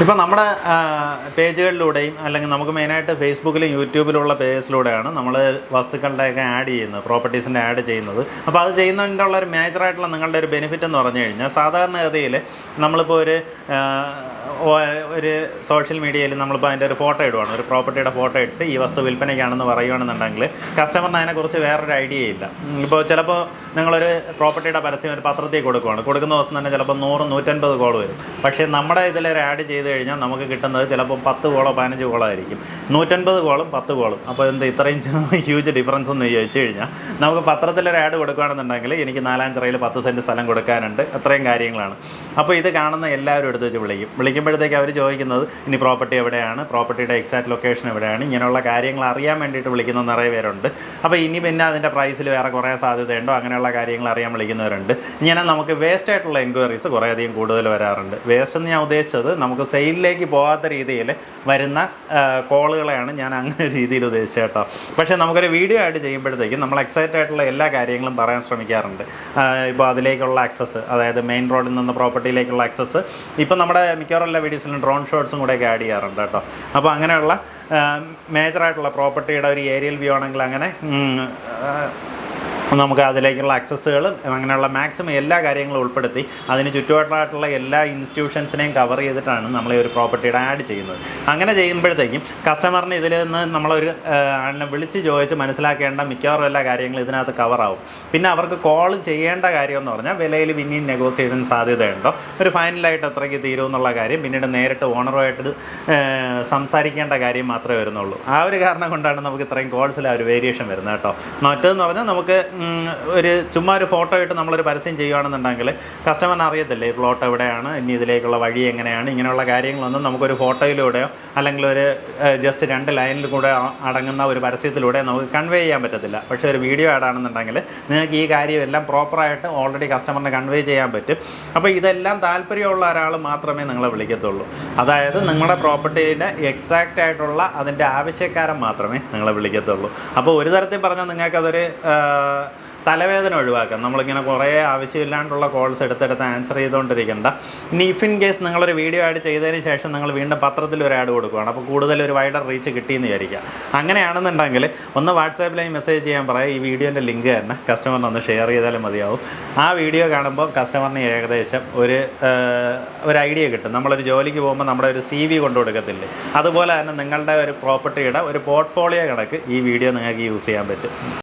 ഇപ്പം നമ്മുടെ പേജുകളിലൂടെയും അല്ലെങ്കിൽ നമുക്ക് മെയിനായിട്ട് ഫേസ്ബുക്കിലും യൂട്യൂബിലുള്ള പേജസിലൂടെയാണ് നമ്മൾ വസ്തുക്കളുടെയൊക്കെ ആഡ് ചെയ്യുന്നത് പ്രോപ്പർട്ടീസിന്റെ ആഡ് ചെയ്യുന്നത്. അപ്പോൾ അത് ചെയ്യുന്നതിന്റെ ഉള്ള ഒരു മേജറായിട്ടുള്ള നിങ്ങളുടെ ഒരു ബെനിഫിറ്റ് എന്ന് പറഞ്ഞു കഴിഞ്ഞാൽ സാധാരണഗതിയിൽ നമ്മളിപ്പോൾ ഒരു ഒരു സോഷ്യൽ മീഡിയയിൽ നമ്മളിപ്പോൾ അതിന്റെ ഒരു ഫോട്ടോ ഇടുവാണ്. ഒരു പ്രോപ്പർട്ടിയുടെ ഫോട്ടോ ഇട്ട് ഈ വസ്തു വിൽപ്പനയ്ക്കാണെന്ന് പറയുകയാണെന്നുണ്ടെങ്കിൽ കസ്റ്റമറിന് അതിനെക്കുറിച്ച് വേറൊരു ഐഡിയ ഇല്ല. ഇപ്പോൾ ചിലപ്പോൾ നിങ്ങളൊരു പ്രോപ്പർട്ടിയുടെ പരസ്യം ഒരു പത്രത്തിൽ കൊടുക്കുവാണ്. കൊടുക്കുന്ന ദിവസം തന്നെ ചിലപ്പോൾ നൂറ് നൂറ്റൻപത് കോൾ വരും. പക്ഷേ നമ്മുടെ ഇതിലൊരു ആഡ് ചെയ്ത് കഴിഞ്ഞാൽ നമുക്ക് കിട്ടുന്നത് ചിലപ്പോൾ പത്ത് കോളോ പതിനഞ്ച് കോളോ ആയിരിക്കും. നൂറ്റൻപത് കോളും പത്ത് കോളും അപ്പോൾ എന്ത് ഇത്രയും ഹ്യൂജ് ഡിഫറൻസ് എന്ന് ചോദിച്ചു കഴിഞ്ഞാൽ നമുക്ക് പത്രത്തിലൊരു ആഡ് കൊടുക്കുകയാണെന്നുണ്ടെങ്കിൽ എനിക്ക് നാലാം ചിറയിൽ പത്ത് സെന്റ് സ്ഥലം കൊടുക്കാനുണ്ട്. അത്രയും കാര്യങ്ങളാണ്. അപ്പോൾ ഇത് കാണുന്ന എല്ലാവരും എടുത്ത് വെച്ച് വിളിക്കും. വിളിക്കുമ്പോഴത്തേക്ക് അവർ ചോദിക്കുന്നത് ഇനി പ്രോപ്പർട്ടി എവിടെയാണ്? പ്രോപ്പർട്ടിയുടെ എക്സാക്ട് ലൊക്കേഷൻ എവിടെയാണ്? ഇങ്ങനെയുള്ള കാര്യങ്ങൾ അറിയാൻ വേണ്ടിയിട്ട് വിളിക്കുന്ന നിറയെ പേരുണ്ട്. അപ്പോൾ ഇനി പിന്നെ അതിന്റെ പ്രൈസിൽ വേറെ കുറേ സാധ്യതയുണ്ടോ? അങ്ങനെയുള്ള കാര്യങ്ങൾ അറിയാൻ വിളിക്കുന്നവരുണ്ട്. ഇങ്ങനെ നമുക്ക് വേസ്റ്റ് ആയിട്ടുള്ള എൻക്വയറീസ് കുറേയധികം കൂടുതൽ വരാറുണ്ട്. വേസ്റ്റ് എന്ന് ഞാൻ ഉദ്ദേശിച്ചത് നമുക്ക് സെയിലിലേക്ക് പോകാത്ത രീതിയിൽ വരുന്ന കോളുകളെയാണ് ഞാൻ അങ്ങനെ രീതിയിൽ ഉദ്ദേശിച്ചത് കേട്ടോ. പക്ഷേ നമുക്കൊരു വീഡിയോ ആയിട്ട് ചെയ്യുമ്പോഴത്തേക്കും നമ്മൾ എക്സൈറ്റ് ആയിട്ടുള്ള എല്ലാ കാര്യങ്ങളും പറയാൻ ശ്രമിക്കാറുണ്ട്. ഇപ്പോൾ അതിലേക്കുള്ള ആക്സസ് അതായത് മെയിൻ റോഡിൽ നിന്ന് പ്രോപ്പർട്ടിയിലേക്കുള്ള ആക്സസ് ഇപ്പം നമ്മുടെ മിക്കവാറും എല്ലാ വീഡിയോസിലും ഡ്രോൺ ഷോട്ട്സും കൂടെ ആഡ് ചെയ്യാറുണ്ട് കേട്ടോ. അപ്പോൾ അങ്ങനെയുള്ള മേജറായിട്ടുള്ള പ്രോപ്പർട്ടിയുടെ ഒരു ഏരിയൽ വ്യൂ ആണെങ്കിൽ അങ്ങനെ നമുക്ക് അതിലേക്കുള്ള അക്സസ്സുകളും അങ്ങനെയുള്ള മാക്സിമം എല്ലാ കാര്യങ്ങളും ഉൾപ്പെടുത്തി. അതിന് ചുറ്റുവട്ടമായിട്ടുള്ള എല്ലാ ഇൻസ്റ്റിറ്റ്യൂഷൻസിനെയും കവർ ചെയ്തിട്ടാണ് നമ്മൾ ഈ ഒരു പ്രോപ്പർട്ടിയുടെ ആഡ് ചെയ്യുന്നത്. അങ്ങനെ ചെയ്യുമ്പോഴത്തേക്കും കസ്റ്റമറിന് ഇതിൽ നിന്ന് നമ്മളൊരു ആളിനെ വിളിച്ച് ചോദിച്ച് മനസ്സിലാക്കേണ്ട മിക്കവാറും എല്ലാ കാര്യങ്ങളും ഇതിനകത്ത് കവറാവും പിന്നെ അവർക്ക് കോൾ ചെയ്യേണ്ട കാര്യം എന്ന് പറഞ്ഞാൽ വിലയിൽ പിന്നെയും നെഗോസിയേഷൻ സാധ്യതയുണ്ടോ? ഒരു ഫൈനലായിട്ട് എത്രയ്ക്ക് തീരുമെന്നുള്ള കാര്യം പിന്നീട് നേരിട്ട് ഓണറുമായിട്ട് സംസാരിക്കേണ്ട കാര്യം മാത്രമേ വരുന്നുള്ളൂ. ആ ഒരു കാരണം കൊണ്ടാണ് നമുക്ക് ഇത്രയും കോൾസിൽ ആ ഒരു വേരിയേഷൻ വരുന്നത് കേട്ടോ. മറ്റേന്ന് പറഞ്ഞാൽ നമുക്ക് ഒരു ചുമ്മാ ഒരു ഫോട്ടോ ഇട്ട് നമ്മളൊരു പരസ്യം ചെയ്യുകയാണെന്നുണ്ടെങ്കിൽ കസ്റ്റമറിന് അറിയത്തില്ലേ? ഈ പ്ലോട്ട് എവിടെയാണ്? ഇനി ഇതിലേക്കുള്ള വഴി എങ്ങനെയാണ്? ഇങ്ങനെയുള്ള കാര്യങ്ങളൊന്നും നമുക്കൊരു ഫോട്ടോയിലൂടെയോ അല്ലെങ്കിൽ ഒരു ജസ്റ്റ് രണ്ട് ലൈനിൽ കൂടെ അടങ്ങുന്ന ഒരു പരസ്യത്തിലൂടെ നമുക്ക് കൺവേ ചെയ്യാൻ പറ്റത്തില്ല. പക്ഷേ ഒരു വീഡിയോ ആഡ് ആണെന്നുണ്ടെങ്കിൽ നിങ്ങൾക്ക് ഈ കാര്യമെല്ലാം പ്രോപ്പറായിട്ട് ഓൾറെഡി കസ്റ്റമറിനെ കൺവേ ചെയ്യാൻ പറ്റും. അപ്പോൾ ഇതെല്ലാം താല്പര്യമുള്ള ഒരാൾ മാത്രമേ നിങ്ങളെ വിളിക്കത്തുള്ളൂ. അതായത് നിങ്ങളുടെ പ്രോപ്പർട്ടിയുടെ എക്സാക്റ്റ് ആയിട്ടുള്ള അതിന്റെ ആവശ്യക്കാരൻ മാത്രമേ നിങ്ങളെ വിളിക്കത്തുള്ളൂ. അപ്പോൾ ഒരു തരത്തിൽ പറഞ്ഞാൽ നിങ്ങൾക്കതൊരു തലവേദന ഒഴിവാക്കാം. നമ്മളിങ്ങനെ കുറേ ആവശ്യമില്ലാണ്ടുള്ള കോൾസ് എടുത്തെടുത്ത് ആൻസർ ചെയ്തുകൊണ്ടിരിക്കേണ്ട. ഇനി ഇഫ് ഇൻ കേസ് നിങ്ങളൊരു വീഡിയോ ആഡ് ചെയ്തതിന് ശേഷം നിങ്ങൾ വീണ്ടും പത്രത്തിൽ ഒരു ആഡ് കൊടുക്കുകയാണ് അപ്പോൾ കൂടുതൽ ഒരു വൈഡർ റീച്ച് കിട്ടിയെന്ന് വിചാരിക്കുക. അങ്ങനെയാണെന്നുണ്ടെങ്കിൽ ഒന്ന് വാട്സാപ്പിലായി മെസ്സേജ് ചെയ്യാൻ പറയാം. ഈ വീഡിയോന്റെ ലിങ്ക് തന്നെ. കസ്റ്റമറിന് ഒന്ന് ഷെയർ ചെയ്താലും മതിയാവും. ആ വീഡിയോ കാണുമ്പോൾ കസ്റ്റമറിന് ഏകദേശം ഒരു ഒരു ഐഡിയ കിട്ടും. നമ്മളൊരു ജോലിക്ക് പോകുമ്പോൾ നമ്മുടെ ഒരു സി വി കൊണ്ടു കൊടുക്കത്തില്ലേ? അതുപോലെ തന്നെ നിങ്ങളുടെ ഒരു പ്രോപ്പർട്ടിയുടെ ഒരു പോർട്ട്ഫോളിയോ കണക്ക് ഈ വീഡിയോ നിങ്ങൾക്ക് യൂസ് ചെയ്യാൻ പറ്റും.